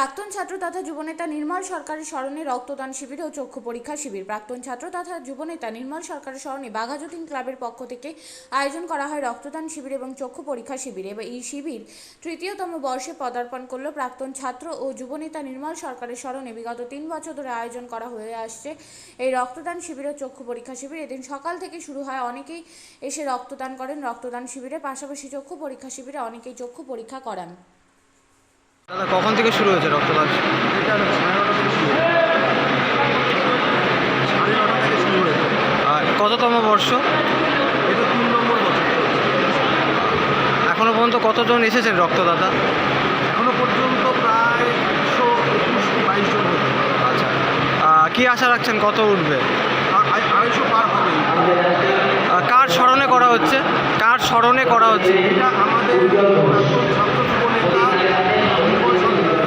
প্রাক্তন ছাত্র তথা যুবনেতা নির্মল সরকারের স্মরণে রক্তদান শিবির ও চক্ষু পরীক্ষা শিবির। প্রাক্তন ছাত্র তথা যুবনেতা নির্মল সরকারের স্মরণে বাঘাযতীন ক্লাবের পক্ষ থেকে আয়োজন করা হয় রক্তদান শিবির এবং চক্ষু পরীক্ষা শিবির। এবং এই শিবির তৃতীয়তম বর্ষে পদার্পণ করল প্রাক্তন ছাত্র ও যুবনেতা নির্মল সরকারের স্মরণে। বিগত তিন বছর ধরে আয়োজন করা হয়ে আসছে এই রক্তদান শিবির ও চক্ষু পরীক্ষা শিবির। এদিন সকাল থেকে শুরু হয়, অনেকেই এসে রক্তদান করেন। রক্তদান শিবিরে পাশাপাশি চক্ষু পরীক্ষা শিবিরে অনেকেই চক্ষু পরীক্ষা করান। দাদা কখন থেকে শুরু হয়েছে রক্তদান? এটা সাড়ে নটা থেকে শুরু সাড়ে নটা থেকে শুরু হয়েছে। আর কততম বর্ষ? এটা তিন নম্বর বছর এখনও পর্যন্ত কতজন এসেছেন রক্তদাতা? এখনও পর্যন্ত প্রায় একশো একুশ কি বাইশ জন আচ্ছা। কি আশা রাখছেন? কত উঠবে? আড়াইশো পার হবে। কার স্মরণে করা হচ্ছে? কার স্মরণে করা হচ্ছে? এটা আমাদের প্রাক্তন ছাত্র জীবনেতা নির্মল সরকার